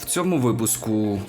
В цьому випуску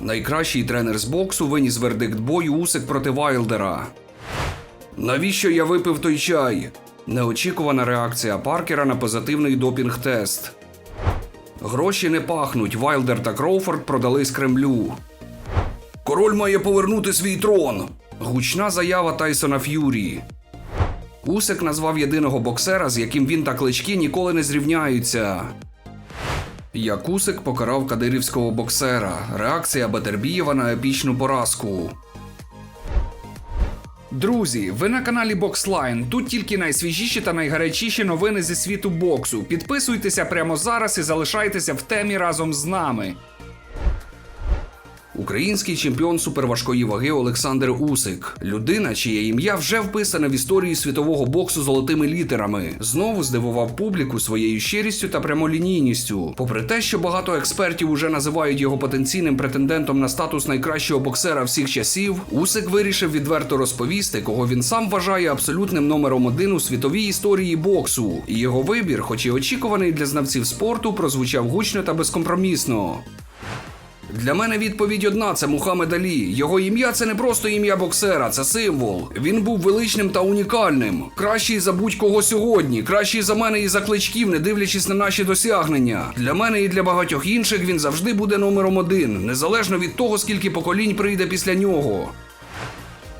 найкращий тренер з боксу виніс вердикт бою Усик проти Вайлдера. Навіщо я випив той чай? Неочікувана реакція Паркера на позитивний допінг-тест. Гроші не пахнуть. Вайлдер та Кроуфорд продали з Кремлю. Король має повернути свій трон. Гучна заява Тайсона Ф'юрі. Усик назвав єдиного боксера, з яким він та клички ніколи не зрівняються. Як Усик покарав кадирівського боксера. Реакція Батербієва на епічну поразку. Друзі, ви на каналі Бокслайн. Тут тільки найсвіжіші та найгарячіші новини зі світу боксу. Підписуйтеся прямо зараз і залишайтеся в темі разом з нами. Український чемпіон суперважкої ваги Олександр Усик, людина, чиє ім'я вже вписане в історію світового боксу золотими літерами, знову здивував публіку своєю щирістю та прямолінійністю. Попри те, що багато експертів уже називають його потенційним претендентом на статус найкращого боксера всіх часів, Усик вирішив відверто розповісти, кого він сам вважає абсолютним номером один у світовій історії боксу. І його вибір, хоч і очікуваний для знавців спорту, прозвучав гучно та безкомпромісно. Для мене відповідь одна: це Мухаммед Алі. Його ім'я це не просто ім'я боксера, це символ. Він був величним та унікальним. Кращий за будь-кого сьогодні, кращий за мене і за кличків, не дивлячись на наші досягнення. Для мене і для багатьох інших він завжди буде номером один, незалежно від того, скільки поколінь прийде після нього.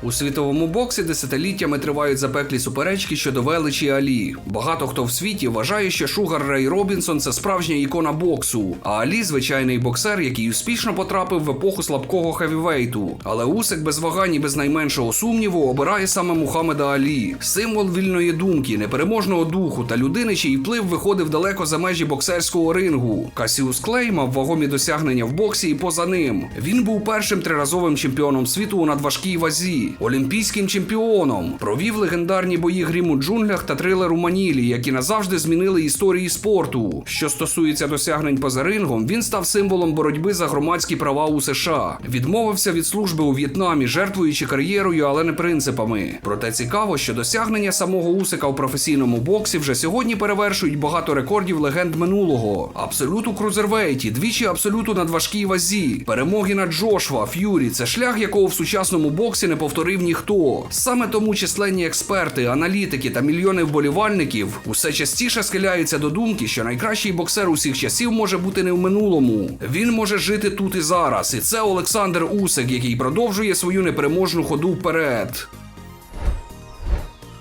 У світовому боксі десятиліттями тривають запеклі суперечки щодо величі Алі. Багато хто в світі вважає, що Шугар Рей Робінсон це справжня ікона боксу, а Алі звичайний боксер, який успішно потрапив в епоху слабкого хевівейту. Але Усик без вагань і без найменшого сумніву обирає саме Мухаммеда Алі, символ вільної думки, непереможного духу та людини, чий вплив виходив далеко за межі боксерського рингу. Касіус Клей мав вагомі досягнення в боксі і поза ним. Він був першим триразовим чемпіоном світу у надважкій вазі, олімпійським чемпіоном, провів легендарні бої грім у джунглях та трилер у Манілі, які назавжди змінили історії спорту. Що стосується досягнень поза рингом, він став символом боротьби за громадські права у США. Відмовився від служби у В'єтнамі, жертвуючи кар'єрою, але не принципами. Проте цікаво, що досягнення самого Усика у професійному боксі вже сьогодні перевершують багато рекордів легенд минулого. Абсолют у крузервейті, двічі абсолюту надважкій вазі, перемоги над Джошва, Ф'юрі це шлях, якого в сучасному боксі не повторив ніхто. Саме тому численні експерти, аналітики та мільйони вболівальників усе частіше схиляються до думки, що найкращий боксер усіх часів може бути не в минулому. Він може жити тут і зараз. І це Олександр Усик, який продовжує свою непереможну ходу вперед.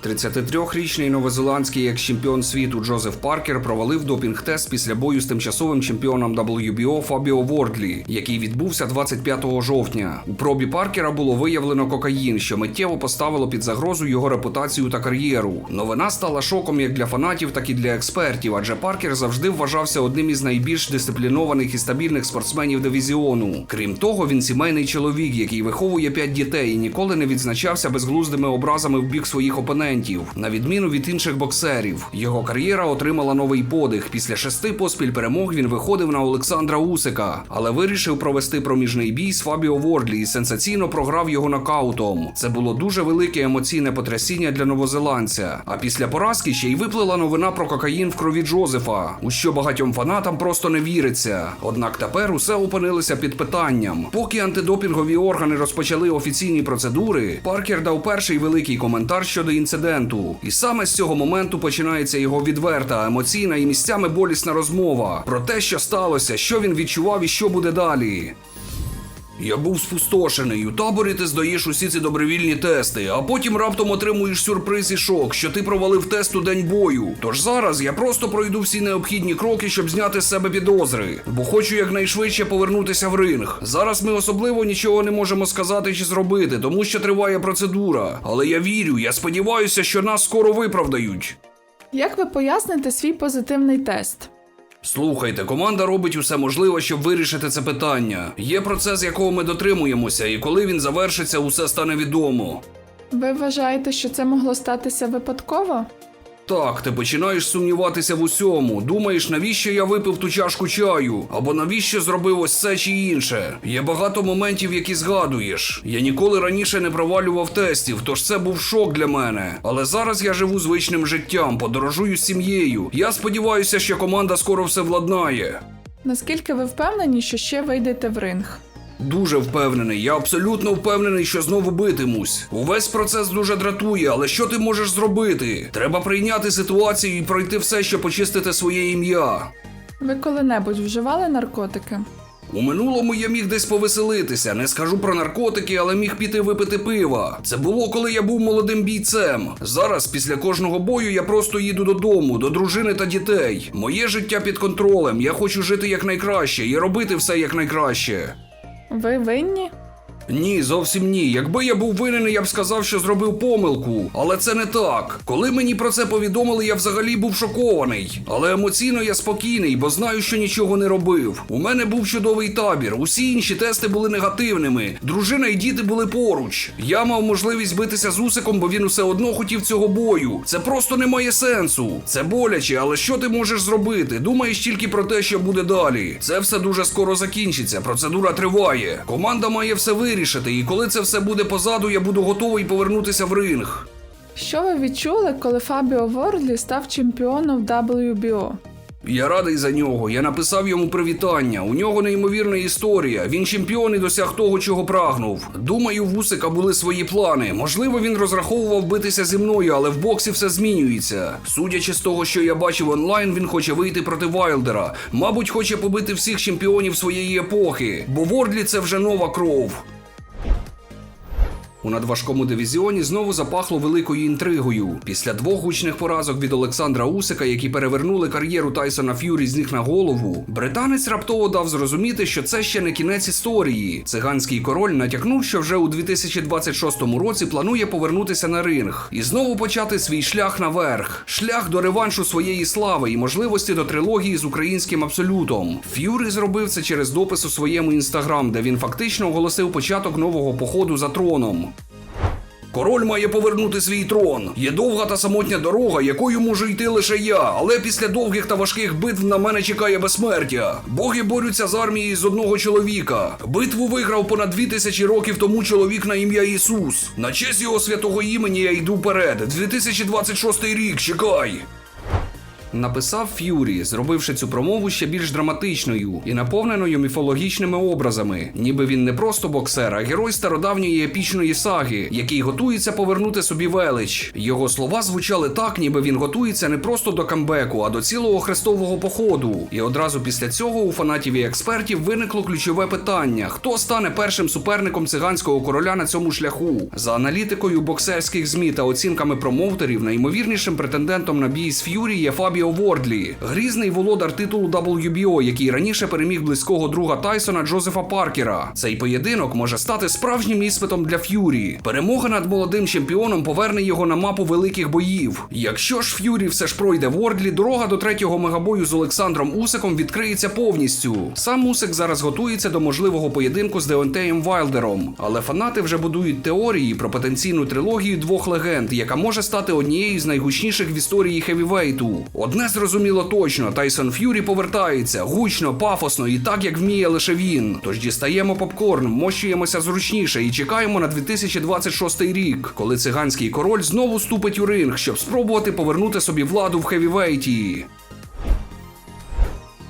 33-річний новозеландський екс-чемпіон світу Джозеф Паркер провалив допінг-тест після бою з тимчасовим чемпіоном WBO Фабіо Вордлі, який відбувся 25 жовтня. У пробі Паркера було виявлено кокаїн, що миттєво поставило під загрозу його репутацію та кар'єру. Новина стала шоком як для фанатів, так і для експертів, адже Паркер завжди вважався одним із найбільш дисциплінованих і стабільних спортсменів дивізіону. Крім того, він сімейний чоловік, який виховує п'ять дітей і ніколи не відзначався безглуздими образами в бік своїх опонентів, на відміну від інших боксерів. Його кар'єра отримала новий подих. Після шести поспіль перемог він виходив на Олександра Усика, але вирішив провести проміжний бій з Фабіо Вордлі і сенсаційно програв його нокаутом. Це було дуже велике емоційне потрясіння для новозеландця. А після поразки ще й виплила новина про кокаїн в крові Джозефа, у що багатьом фанатам просто не віриться. Однак тепер усе опинилося під питанням. Поки антидопінгові органи розпочали офіційні процедури, Паркер дав перший великий коментар щодо інциденту. І саме з цього моменту починається його відверта, емоційна і місцями болісна розмова про те, що сталося, що він відчував і що буде далі. Я був спустошений. У таборі ти здаєш усі ці добровільні тести, а потім раптом отримуєш сюрприз і шок, що ти провалив тест у день бою. Тож зараз я просто пройду всі необхідні кроки, щоб зняти з себе підозри, бо хочу якнайшвидше повернутися в ринг. Зараз ми особливо нічого не можемо сказати чи зробити, тому що триває процедура. Але я вірю, я сподіваюся, що нас скоро виправдають. Як ви поясните свій позитивний тест? Слухайте, команда робить усе можливе, щоб вирішити це питання. Є процес, якого ми дотримуємося, і коли він завершиться, усе стане відомо. Ви вважаєте, що це могло статися випадково? Так, ти починаєш сумніватися в усьому. Думаєш, навіщо я випив ту чашку чаю? Або навіщо зробив ось це чи інше? Є багато моментів, які згадуєш. Я ніколи раніше не провалював тестів, тож це був шок для мене. Але зараз я живу звичним життям, подорожую з сім'єю. Я сподіваюся, що команда скоро все владнає. Наскільки ви впевнені, що ще вийдете в ринг? Дуже впевнений, я абсолютно впевнений, що знову битимусь. Увесь процес дуже дратує, але що ти можеш зробити? Треба прийняти ситуацію і пройти все, щоб почистити своє ім'я. Ви коли-небудь вживали наркотики? У минулому я міг десь повеселитися, не скажу про наркотики, але міг піти випити пива. Це було, коли я був молодим бійцем. Зараз, після кожного бою, я просто їду додому, до дружини та дітей. Моє життя під контролем. Я хочу жити якнайкраще і робити все якнайкраще. Ви винні? Ні, зовсім ні. Якби я був винен, я б сказав, що зробив помилку. Але це не так. Коли мені про це повідомили, я взагалі був шокований. Але емоційно я спокійний, бо знаю, що нічого не робив. У мене був чудовий табір. Усі інші тести були негативними. Дружина і діти були поруч. Я мав можливість битися з Усиком, бо він усе одно хотів цього бою. Це просто не має сенсу. Це боляче, але що ти можеш зробити? Думаєш тільки про те, що буде далі. Це все дуже скоро закінчиться. Процедура триває. Команда має все вирішити, і коли це все буде позаду, я буду готовий повернутися в ринг. Що ви відчули, коли Фабіо Вордлі став чемпіоном WBO? Я радий за нього. Я написав йому привітання. У нього неймовірна історія. Він чемпіон і досяг того, чого прагнув. Думаю, в Усика були свої плани. Можливо, він розраховував битися зі мною, але в боксі все змінюється. Судячи з того, що я бачив онлайн, він хоче вийти проти Вайлдера. Мабуть, хоче побити всіх чемпіонів своєї епохи, бо Вордлі це вже нова кров. У надважкому дивізіоні знову запахло великою інтригою. Після двох гучних поразок від Олександра Усика, які перевернули кар'єру Тайсона Ф'юрі з ніг на голову, британець раптово дав зрозуміти, що це ще не кінець історії. Циганський король натякнув, що вже у 2026 році планує повернутися на ринг і знову почати свій шлях наверх, шлях до реваншу своєї слави і можливості до трилогії з українським абсолютом. Ф'юрі зробив це через допис у своєму інстаграм, де він фактично оголосив початок нового походу за троном. Король має повернути свій трон. Є довга та самотня дорога, якою можу йти лише я. Але після довгих та важких битв на мене чекає безсмертя. Боги борються з армією з одного чоловіка. Битву виграв понад дві тисячі років тому чоловік на ім'я Ісус. На честь його святого імені я йду вперед. 2026 рік, чекай. Написав Ф'юрі, зробивши цю промову ще більш драматичною і наповненою міфологічними образами, ніби він не просто боксер, а герой стародавньої епічної саги, який готується повернути собі велич. Його слова звучали так, ніби він готується не просто до камбеку, а до цілого хрестового походу. І одразу після цього у фанатів і експертів виникло ключове питання: хто стане першим суперником циганського короля на цьому шляху? За аналітикою боксерських змі та оцінками промоутерів, найімовірнішим претендентом на бій з Ф'юрі є Фабіо Вордлі, грізний володар титулу WBO, який раніше переміг близького друга Тайсона Джозефа Паркера. Цей поєдинок може стати справжнім іспитом для Ф'юрі. Перемога над молодим чемпіоном поверне його на мапу великих боїв. Якщо ж Ф'юрі все ж пройде Вордлі, дорога до третього мегабою з Олександром Усиком відкриється повністю. Сам Усик зараз готується до можливого поєдинку з Деонтеєм Вайлдером, але фанати вже будують теорії про потенційну трилогію двох легенд, яка може стати однією з найгучніших в історії хевівейту. Одне зрозуміло точно: Тайсон Ф'юрі повертається гучно, пафосно і так, як вміє лише він. Тож дістаємо попкорн, мощуємося зручніше і чекаємо на 2026 рік, коли циганський король знову ступить у ринг, щоб спробувати повернути собі владу в хевівейті.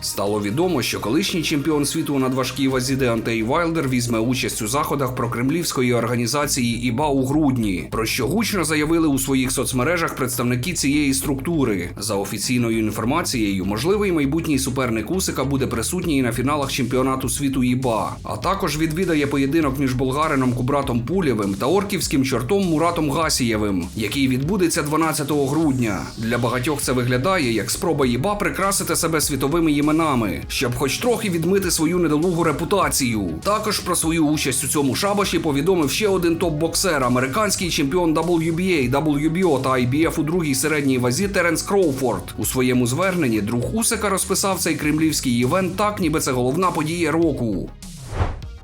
Стало відомо, що колишній чемпіон світу у надважкій вазі Деонтей Вайлдер візьме участь у заходах прокремлівської організації ІБА у грудні, про що гучно заявили у своїх соцмережах представники цієї структури. За офіційною інформацією, можливий майбутній суперник Усика буде присутній на фіналах чемпіонату світу ІБА, а також відвідає поєдинок між болгарином Кубратом Пулєвим та орківським чортом Муратом Гасієвим, який відбудеться 12 грудня. Для багатьох це виглядає як спроба ІБА прикрасити себе світовими іменами, щоб хоч трохи відмити свою недолугу репутацію. Також про свою участь у цьому шабаші повідомив ще один топ-боксер, американський чемпіон WBA, WBO та IBF у другій середній вазі Теренс Кроуфорд. У своєму зверненні друг Усика розписав цей кремлівський івент так, ніби це головна подія року.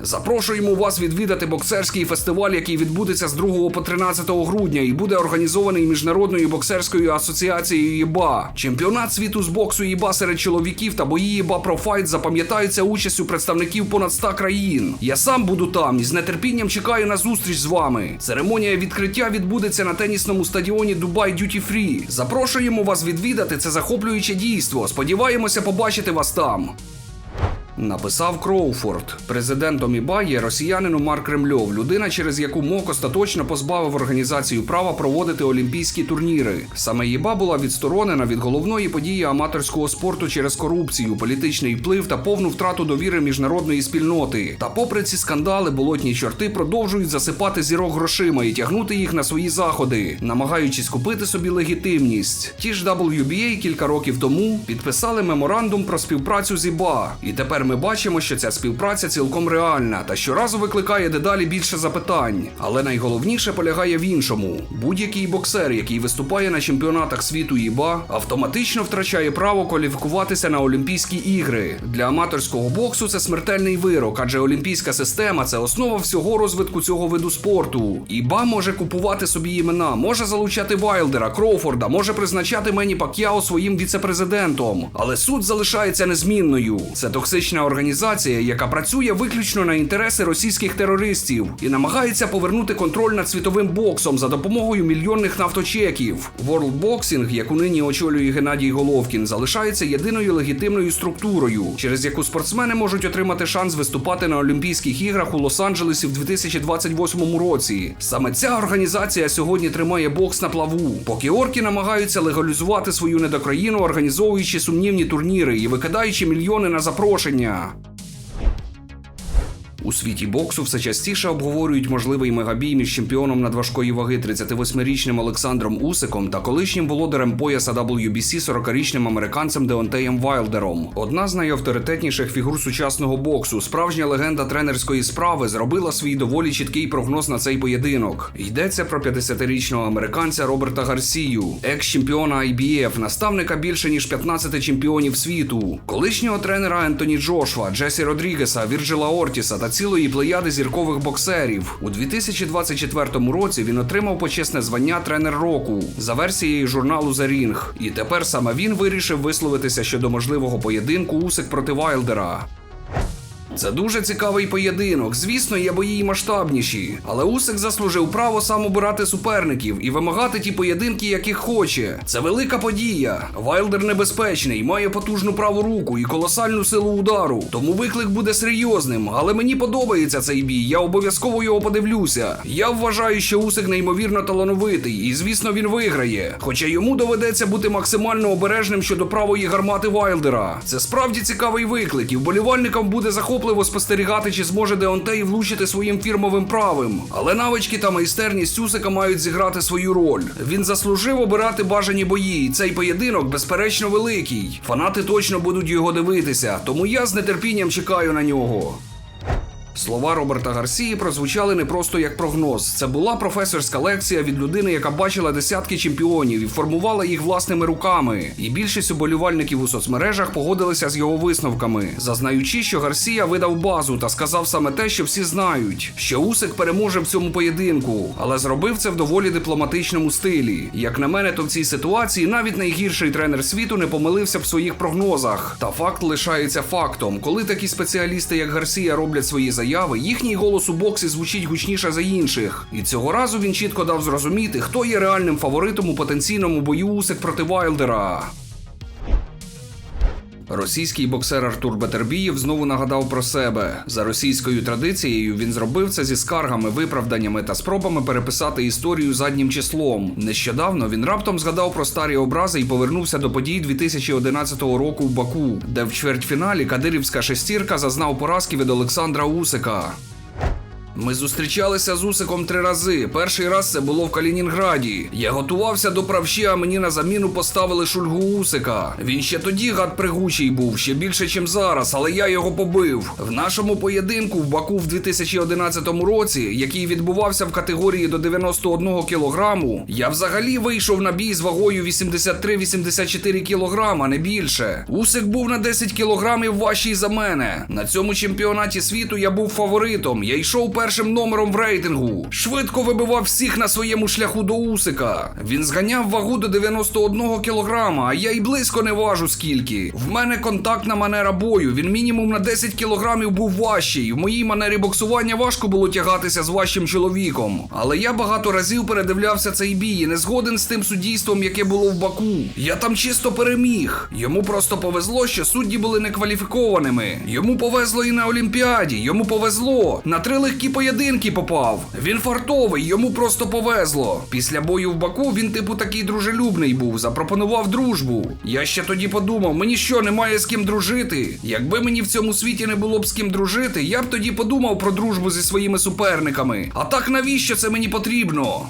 Запрошуємо вас відвідати боксерський фестиваль, який відбудеться з 2 по 13 грудня і буде організований міжнародною боксерською асоціацією ЄБА. Чемпіонат світу з боксу ЄБА серед чоловіків та бої ЄБА Профайт запам'ятаються участю представників понад 100 країн. Я сам буду там і з нетерпінням чекаю на зустріч з вами. Церемонія відкриття відбудеться на тенісному стадіоні Дубай Дюті Фрі. Запрошуємо вас відвідати це захоплююче дійство. Сподіваємося побачити вас там. Написав Кроуфорд. Президентом ІБА є росіянину Марк Кремльов, людина, через яку МОК остаточно позбавив організацію права проводити олімпійські турніри. Саме ІБА була відсторонена від головної події аматорського спорту через корупцію, політичний вплив та повну втрату довіри міжнародної спільноти. Та попри ці скандали, болотні чорти продовжують засипати зірок грошима і тягнути їх на свої заходи, намагаючись купити собі легітимність. Ті ж WBA кілька років тому підписали меморандум про співпрацю з ІБА. І тепер ми бачимо, що ця співпраця цілком реальна та щоразу викликає дедалі більше запитань. Але найголовніше полягає в іншому: будь-який боксер, який виступає на чемпіонатах світу ІБА, автоматично втрачає право кваліфікуватися на Олімпійські ігри. Для аматорського боксу це смертельний вирок, адже олімпійська система це основа всього розвитку цього виду спорту. ІБА може купувати собі імена, може залучати Вайлдера, Кроуфорда, може призначати Мені Пак'яо своїм віцепрезидентом. Але суд залишається незмінною. Це токсична організація, яка працює виключно на інтереси російських терористів і намагається повернути контроль над світовим боксом за допомогою мільйонних нафточеків. World Boxing, яку нині очолює Геннадій Головкін, залишається єдиною легітимною структурою, через яку спортсмени можуть отримати шанс виступати на Олімпійських іграх у Лос-Анджелесі в 2028 році. Саме ця організація сьогодні тримає бокс на плаву, поки орки намагаються легалізувати свою недокраїну, організовуючи сумнівні турніри і викидаючи мільйони на запрошення. Yeah. У світі боксу все частіше обговорюють можливий мегабій між чемпіоном надважкої ваги 38-річним Олександром Усиком та колишнім володарем пояса WBC 40-річним американцем Деонтеєм Вайлдером. Одна з найавторитетніших фігур сучасного боксу, справжня легенда тренерської справи, зробила свій доволі чіткий прогноз на цей поєдинок. Йдеться про 50-річного американця Роберта Гарсію, екс-чемпіона IBF, наставника більше ніж 15 чемпіонів світу, колишнього тренера Ентоні Джошва, Джесі Родрігеса, Вірджила Ортіса та цілої плеяди зіркових боксерів. У 2024 році він отримав почесне звання тренер року за версією журналу The Ring. І тепер саме він вирішив висловитися щодо можливого поєдинку Усик проти Вайлдера. Це дуже цікавий поєдинок. Звісно, є бої й масштабніші, але Усик заслужив право сам обирати суперників і вимагати ті поєдинки, яких хоче. Це велика подія. Вайлдер небезпечний, має потужну праву руку і колосальну силу удару. Тому виклик буде серйозним. Але мені подобається цей бій. Я обов'язково його подивлюся. Я вважаю, що Усик неймовірно талановитий, і звісно, він виграє. Хоча йому доведеться бути максимально обережним щодо правої гармати Вайлдера. Це справді цікавий виклик, і вболівальникам буде захопливо спостерігати, чи зможе Деонтей влучити своїм фірмовим правим. Але навички та майстерність Усика мають зіграти свою роль. Він заслужив обирати бажані бої, і цей поєдинок безперечно великий. Фанати точно будуть його дивитися, тому я з нетерпінням чекаю на нього. Слова Роберта Гарсії прозвучали не просто як прогноз. Це була професорська лекція від людини, яка бачила десятки чемпіонів і формувала їх власними руками. І більшість уболівальників у соцмережах погодилися з його висновками, зазнаючи, що Гарсія видав базу та сказав саме те, що всі знають, що Усик переможе в цьому поєдинку, але зробив це в доволі дипломатичному стилі. Як на мене, то в цій ситуації навіть найгірший тренер світу не помилився в своїх прогнозах. Та факт лишається фактом, коли такі спеціалісти, як Гарсія, роблять свої заяви, їхній голос у боксі звучить гучніше за інших. І цього разу він чітко дав зрозуміти, хто є реальним фаворитом у потенційному бою Усик проти Вайлдера. Російський боксер Артур Бетербієв знову нагадав про себе. За російською традицією він зробив це зі скаргами, виправданнями та спробами переписати історію заднім числом. Нещодавно він раптом згадав про старі образи і повернувся до подій 2011 року в Баку, де в чвертьфіналі кадирівська шестірка зазнав поразки від Олександра Усика. Ми зустрічалися з Усиком три рази. Перший раз це було в Калінінграді. Я готувався до правші, а мені на заміну поставили шульгу Усика. Він ще тоді гад пригучий був, ще більше, чим зараз, але я його побив. В нашому поєдинку в Баку в 2011 році, який відбувався в категорії до 91 кілограму, я взагалі вийшов на бій з вагою 83-84 кілограма, не більше. Усик був на 10 кілограмів важчий за мене. На цьому чемпіонаті світу я був фаворитом. Я йшов першим першим номером в рейтингу. Швидко вибивав всіх на своєму шляху до Усика. Він зганяв вагу до 91 кілограма, а я й близько не важу скільки. В мене контактна манера бою. Він мінімум на 10 кілограмів був важчий. В моїй манері боксування важко було тягатися з важчим чоловіком. Але я багато разів передивлявся цей бій і не згоден з тим суддійством, яке було в Баку. Я там чисто переміг. Йому просто повезло, що судді були некваліфікованими. Йому повезло і на Олімпіаді. Йому повезло. На три легкі поєдинки попав. Він фартовий, йому просто повезло. Після бою в Баку він, типу, такий дружелюбний був, запропонував дружбу. Я ще тоді подумав, мені що, немає з ким дружити? Якби мені в цьому світі не було б з ким дружити, я б тоді подумав про дружбу зі своїми суперниками. А так навіщо це мені потрібно?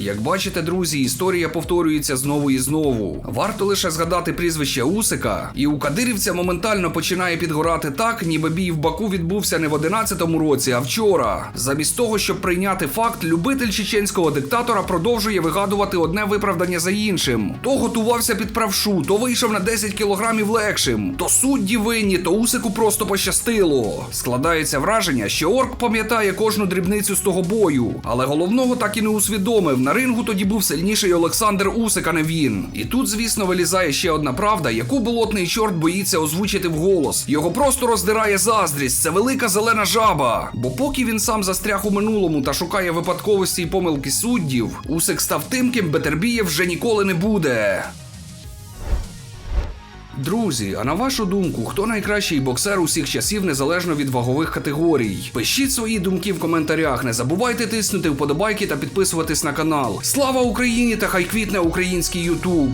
Як бачите, друзі, історія повторюється знову і знову. Варто лише згадати прізвище Усика, і у Кадирівця моментально починає підгорати так, ніби бій в Баку відбувся не в 11-му році, а вчора. Замість того, щоб прийняти факт, любитель чеченського диктатора продовжує вигадувати одне виправдання за іншим. То готувався під правшу, то вийшов на 10 кілограмів легшим, то судді винні, то Усику просто пощастило. Складається враження, що орк пам'ятає кожну дрібницю з того бою, але головного так і не усвідомив. На рингу тоді був сильніший Олександр Усик, а не він. І тут, звісно, вилізає ще одна правда, яку болотний чорт боїться озвучити вголос. Його просто роздирає заздрість. Це велика зелена жаба. Бо поки він сам застряг у минулому та шукає випадковості й помилки суддів, Усик став тим, ким Бетербієв вже ніколи не буде. Друзі, а на вашу думку, хто найкращий боксер усіх часів незалежно від вагових категорій? Пишіть свої думки в коментарях. Не забувайте тиснути вподобайки та підписуватись на канал. Слава Україні та хай квітне український Ютуб!